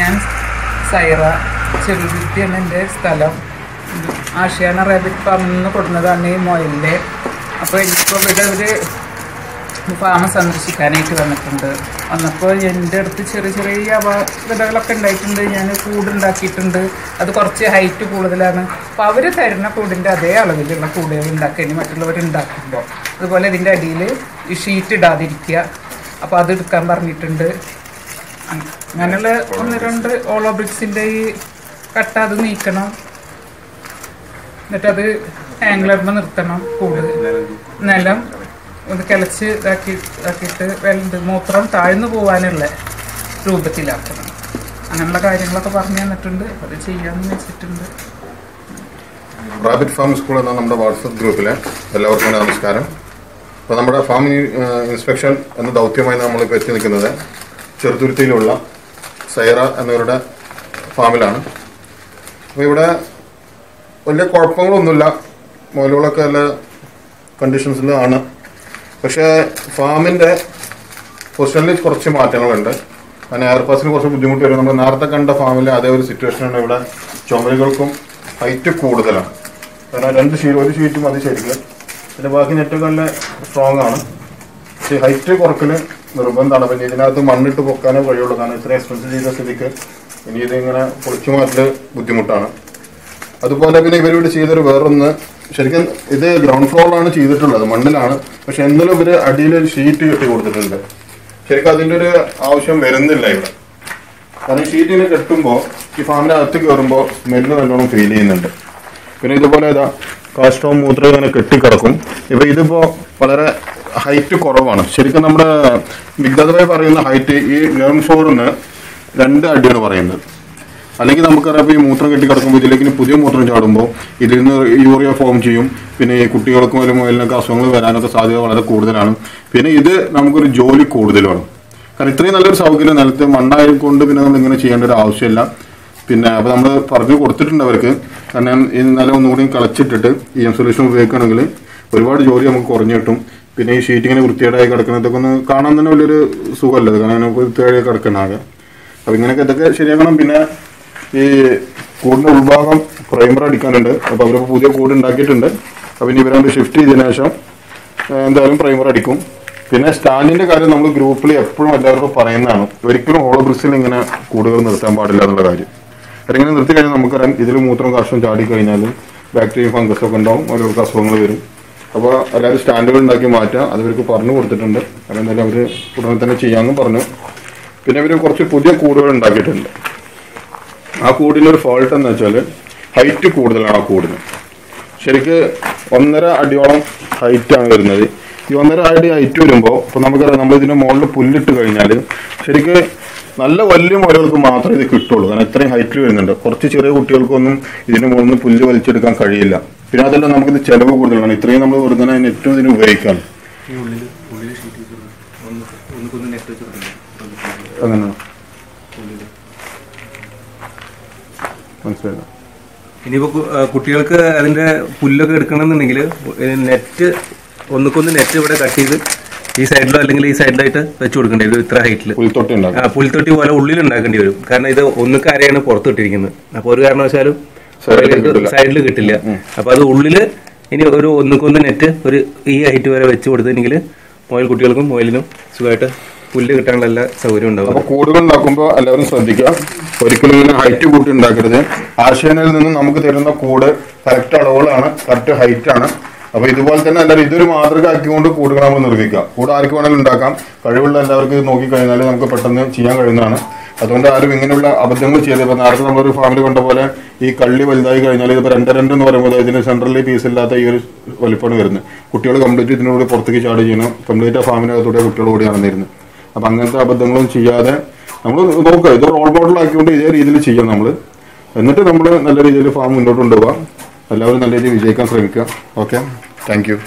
ഞാൻ സൈറ ചെറുതിയാണ് എന്റെ സ്ഥലം. ആഷിയാന റാബിറ്റ് ഫാമിൽ നിന്ന് കൊടുക്കുന്നതാണ് ഈ മൊയിലിന്റെ. അപ്പോൾ എനിക്കിപ്പോൾ ഇവിടെ ഒരു ഫാം സന്ദർശിക്കാനായിട്ട് വന്നിട്ടുണ്ട്. വന്നപ്പോൾ എന്റെ അടുത്ത് ചെറിയ ചെറിയ വിതകളൊക്കെ ഉണ്ടായിട്ടുണ്ട്. ഞാൻ കൂടുണ്ടാക്കിയിട്ടുണ്ട്. അത് കുറച്ച് ഹൈറ്റ് കൂടുതലാണ്. അപ്പോൾ അവർ തരുന്ന കൂടിന്റെ അതേ അളവിലുള്ള കൂടുകൾ ഉണ്ടാക്കി മറ്റുള്ളവർ ഉണ്ടാക്കുമ്പോൾ. അതുപോലെ ഇതിന്റെ അടിയിൽ ഈ ഷീറ്റ് ഇടാതിരിക്കുക. അപ്പോൾ അത് എടുക്കാൻ പറഞ്ഞിട്ടുണ്ട്. അങ്ങനെയുള്ള ഒന്ന് രണ്ട് ഓളോ ബ്രിക്സിന്റെ ഈ കട്ട അത് നീക്കണം. എന്നിട്ടത് ഹാങ്ലറിന് നിർത്തണം കൂടുതൽ. നിലം ഒന്ന് കിളച്ച് ഇതാക്കി ഇതാക്കിയിട്ട് വെള്ളം മൂത്രം താഴ്ന്നു പോകാനുള്ള രൂപത്തിലാക്കണം. അങ്ങനെയുള്ള കാര്യങ്ങളൊക്കെ പറഞ്ഞു തന്നിട്ടുണ്ട്. അത് ചെയ്യാമെന്ന് വെച്ചിട്ടുണ്ട്. റാബിറ്റ് ഫാം സ്കൂൾ എന്ന നമ്മുടെ വാട്സപ്പ് ഗ്രൂപ്പിലെ എല്ലാവർക്കും നമസ്കാരം. അപ്പോൾ നമ്മുടെ ഫാം ഇൻസ്പെക്ഷൻ എന്ന ദൗത്യമായി നമ്മളിപ്പോൾ എത്തി നിൽക്കുന്നത് ചെറുതുരുത്തിയിലുള്ള സൈറ എന്നവരുടെ ഫാമിലാണ്. അപ്പോൾ ഇവിടെ വലിയ കുഴപ്പങ്ങളൊന്നുമില്ല. മുതലുകളൊക്കെ നല്ല കണ്ടീഷൻസിലാണ് പക്ഷേ ഫാമിന്റെ പൊസിഷനിൽ കുറച്ച് മാറ്റങ്ങളുണ്ട്. അങ്ങനെ എയർ പാസിന് കുറച്ച് ബുദ്ധിമുട്ട് വരും. നമ്മൾ നേരത്തെ കണ്ട ഫാമിലെ അതേ ഒരു സിറ്റുവേഷനാണ് ഇവിടെ ചുമരുകൾക്കും ഹൈറ്റ് കൂടുതലാണ്. കാരണം രണ്ട് ഷീറ്റ് ഒരു ഷീറ്റ് മതി ശരിക്കും. പിന്നെ ബാക്കി നെറ്റൊക്കെ നല്ല സ്ട്രോങ് ആണ്. പക്ഷേ ഹൈറ്റ് കുറക്കൽ നിർബന്ധമാണ്. പിന്നെ ഇതിനകത്ത് മണ്ണിട്ട് പൊക്കാനേ കഴിയുള്ളൂ കാരണം ഇത്ര എക്സ്പെൻസ് ചെയ്ത സ്ഥിതിക്ക് ഇനി ഇതിങ്ങനെ പൊളിച്ചു മാറ്റൽ ബുദ്ധിമുട്ടാണ്. അതുപോലെ പിന്നെ ഇവരിവിടെ ചെയ്തൊരു വേറൊന്ന് ശരിക്കും ഇത് ഗ്രൗണ്ട് ഫ്ലോറിലാണ് ചെയ്തിട്ടുള്ളത് മണ്ണിലാണ്. പക്ഷെ എന്നാലും ഇവർ അടിയിൽ ഒരു ഷീറ്റ് കെട്ടി കൊടുത്തിട്ടുണ്ട്. ശരിക്കും അതിന്റെ ഒരു ആവശ്യം വരുന്നില്ല ഇവിടെ. കാരണം ഷീറ്റ് ഇങ്ങനെ കെട്ടുമ്പോൾ ഈ ഫാമിന്റെ അകത്ത് കയറുമ്പോൾ സ്മെല്ല് നല്ലോണം ഫീൽ ചെയ്യുന്നുണ്ട്. പിന്നെ ഇതുപോലെ ഇതാ കാഷ്ടവും മൂത്രം ഇങ്ങനെ കെട്ടിക്കിടക്കും. ഇപ്പൊ ഇതിപ്പോ വളരെ ഹൈറ്റ് കുറവാണ്. ശരിക്കും നമ്മുടെ വിഗ്ധതമായി പറയുന്ന ഹൈറ്റ് ഈ ഗ്രൗണ്ട് ഫ്ലോറിന് രണ്ട് അടിയാണ് പറയുന്നത്. അല്ലെങ്കിൽ നമുക്കറിയാം ഈ മൂത്രം കെട്ടി കിടക്കുമ്പോൾ ഇതിലേക്ക് പുതിയ മൂത്രം ചാടുമ്പോൾ ഇതിൽ നിന്ന് യൂറിയ ഫോം ചെയ്യും. പിന്നെ ഈ കുട്ടികൾക്കും അതിലും മുതലിനൊക്കെ അസുഖങ്ങൾ വരാനൊക്കെ സാധ്യത വളരെ കൂടുതലാണ്. പിന്നെ ഇത് നമുക്കൊരു ജോലി കൂടുതലാണ് കാരണം ഇത്രയും നല്ലൊരു സൗകര്യം നിലത്ത് മണ്ണായതുകൊണ്ട് പിന്നെ നമ്മൾ ഇങ്ങനെ ചെയ്യേണ്ട ഒരു ആവശ്യമില്ല. പിന്നെ അപ്പോൾ നമ്മൾ പറഞ്ഞു കൊടുത്തിട്ടുണ്ട് അവർക്ക്. കാരണം ഈ നിലം ഒന്നുകൂടി കളച്ചിട്ടിട്ട് ഇ എം സൊല്യൂഷൻ ഉപയോഗിക്കുകയാണെങ്കിൽ ഒരുപാട് ജോലി നമുക്ക് കുറഞ്ഞു കിട്ടും. പിന്നെ ഈ ഷീറ്റ് ഇങ്ങനെ വൃത്തികേടായി കിടക്കുന്നതൊക്കെ ഒന്ന് കാണാൻ തന്നെ വലിയൊരു സുഖമല്ല. അത് കാരണം വൃത്തികേടായി കിടക്കണം ആകെ. അപ്പോൾ ഇങ്ങനെയൊക്കെ ഇതൊക്കെ ശരിയാക്കണം. പിന്നെ ഈ കൂടിന്റെ ഉൾഭാഗം പ്രൈമർ അടിക്കാനുണ്ട്. അപ്പോൾ അവരിപ്പോൾ പുതിയ കൂട് ഉണ്ടാക്കിയിട്ടുണ്ട്. അപ്പോൾ ഇനി ഇവരാണ്ട് ഷിഫ്റ്റ് ചെയ്തതിനു ശേഷം എന്തായാലും പ്രൈമർ അടിക്കും. പിന്നെ സ്റ്റാൻഡിന്റെ കാര്യം നമ്മൾ ഗ്രൂപ്പിൽ എപ്പോഴും എല്ലാവർക്കും പറയുന്നതാണ്. ഒരിക്കലും ഹോളോ ബ്രിക്സിൽ ഇങ്ങനെ കൂടുകൾ നിർത്താൻ പാടില്ല എന്നുള്ള കാര്യം. അല്ലെങ്കിൽ നിർത്തി കഴിഞ്ഞാൽ നമുക്കറിയാം ഇതിൽ മൂത്രം കാഷ്ടം ചാടി കഴിഞ്ഞാൽ ബാക്ടീരിയ ഫംഗസ് ഒക്കെ ഉണ്ടാവും. ഓരോ അസുഖങ്ങൾ വരും. അപ്പോൾ എല്ലാവരും സ്റ്റാൻഡുകൾ ഉണ്ടാക്കി മാറ്റാം. അത് ഇവർക്ക് പറഞ്ഞു കൊടുത്തിട്ടുണ്ട്. കാരണം എന്തായാലും അവർ ഉടനെ തന്നെ ചെയ്യാമെന്നും പറഞ്ഞു. പിന്നെ ഇവർ കുറച്ച് പുതിയ കൂടുകൾ ഉണ്ടാക്കിയിട്ടുണ്ട്. ആ കൂടിന്റെ ഒരു ഫോൾട്ട് എന്ന് വെച്ചാൽ ഹൈറ്റ് കൂടുതലാണ് ആ കൂടിന്. ശരിക്ക് ഒന്നര അടിയോളം ഹൈറ്റാണ് വരുന്നത്. ഈ ഒന്നര അടി ഹൈറ്റ് വരുമ്പോൾ ഇപ്പോൾ നമുക്കറിയാം നമ്മൾ ഇതിന്റെ മുകളിൽ പുല്ലിട്ട് കഴിഞ്ഞാൽ ശരിക്ക് നല്ല വലിയ മുലകൾക്ക് മാത്രമേ ഇത് കിട്ടുള്ളൂ. കാരണം ഇത്രയും ഹൈറ്റിൽ വരുന്നുണ്ട്. കുറച്ച് ചെറിയ കുട്ടികൾക്കൊന്നും ഇതിന്റെ മുകളിൽ നിന്ന് പുല്ല് വലിച്ചെടുക്കാൻ കഴിയില്ല. പിന്നെ അതല്ല നമുക്കിത് ചിലവ് കൂടുതലാണ്. ഇത്രയും നമ്മൾ വെറുതെ ഏറ്റവും ഇതിന് ഉപയോഗിക്കാം അങ്ങനെ മനസ്സിലായില്ല ഇനിയിപ്പോ കുട്ടികൾക്ക് അതിന്റെ പുല്ലൊക്കെ എടുക്കണമെന്നുണ്ടെങ്കിൽ നെറ്റ് ഒന്നുക്കൊന്ന് നെറ്റ് ഇവിടെ കട്ട് ചെയ്ത് ഈ സൈഡിലോ അല്ലെങ്കിൽ ഈ സൈഡിലായിട്ട് വെച്ച് കൊടുക്കേണ്ടി വരും ഇത്ര ഹൈറ്റിൽ പുൽത്തൊട്ടി ആ പുൽത്തൊട്ടി പോലെ ഉള്ളിൽ ഉണ്ടാക്കേണ്ടി വരും. കാരണം ഇത് ഒന്നുക്ക് അരയാണ് പുറത്തിട്ടിരിക്കുന്നത്. അപ്പൊ ഒരു കാരണവശാലും സൈഡിൽ കിട്ടില്ല. അപ്പൊ അത് ഉള്ളിൽ ഇനി ഒരു ഒന്നുക്കൊന്ന് നെറ്റ് ഒരു ഈ ഹൈറ്റ് വരെ വെച്ച് കൊടുത്തിട്ടുണ്ടെങ്കിൽ മൊയൽ കുട്ടികൾക്കും മൊയലിനും സുഖമായിട്ട് പുല്ല് കിട്ടാനുള്ള എല്ലാ സൗകര്യം ഉണ്ടാവും. അപ്പൊ കൂടുകൾ ഉണ്ടാക്കുമ്പോൾ എല്ലാവരും ശ്രദ്ധിക്കുക. ഒരിക്കലും ഇങ്ങനെ ഹൈറ്റ് കൂട്ടി ഉണ്ടാക്കരുത്. ആശയനയിൽ നിന്ന് നമുക്ക് തരുന്ന കൂട് കറക്റ്റ് അളവുകളാണ് കറക്റ്റ് ഹൈറ്റ് ആണ്. അപ്പൊ ഇതുപോലെ തന്നെ എല്ലാവരും ഇതൊരു മാതൃക ആക്കിക്കൊണ്ട് കൂടുകൾ നമ്മൾ നിർമ്മിക്കാം. കൂടെ ആർക്ക് വേണമെങ്കിലും ഉണ്ടാക്കാം. കഴിവുള്ള എല്ലാവർക്കും ഇത് നോക്കിക്കഴിഞ്ഞാൽ നമുക്ക് പെട്ടെന്ന് ചെയ്യാൻ കഴിയുന്നതാണ്. അതുകൊണ്ട് ആരും ഇങ്ങനെയുള്ള അബദ്ധങ്ങൾ ചെയ്ത് ഇപ്പൊ നേരത്തെ നമ്മളൊരു ഫാമിലി കണ്ട പോലെ ഈ കള്ളി വലുതായി കഴിഞ്ഞാൽ ഇതിപ്പോ രണ്ട് രണ്ട് എന്ന് പറയുമ്പോൾ ഇതിന് സെൻട്രലി പീസ് ഇല്ലാത്ത ഈ ഒരു വലിപ്പമാണ് വരുന്നത്. കുട്ടികൾ കംപ്ലീറ്റ് ഇതിനോട് പുറത്തേക്ക് ചാടി ചെയ്യണം കംപ്ലീറ്റ് ആ ഫാമിനകത്തൂടെ കുട്ടികൾ കൂടി നടന്നിരുന്നത് അപ്പൊ അങ്ങനത്തെ അബദ്ധങ്ങളും ചെയ്യാതെ നമ്മൾ നോക്കുക. ഇത് റോൾ മോഡൽ ആക്കിക്കൊണ്ട് ഇതേ രീതിയിൽ ചെയ്യാം നമ്മൾ എന്നിട്ട് നമ്മൾ നല്ല രീതിയിൽ ഫാം മുന്നോട്ട് കൊണ്ടുപോകാം എല്ലാവരും നല്ല രീതിയിൽ വിജയിക്കാൻ ശ്രമിക്കുക. Okay thank you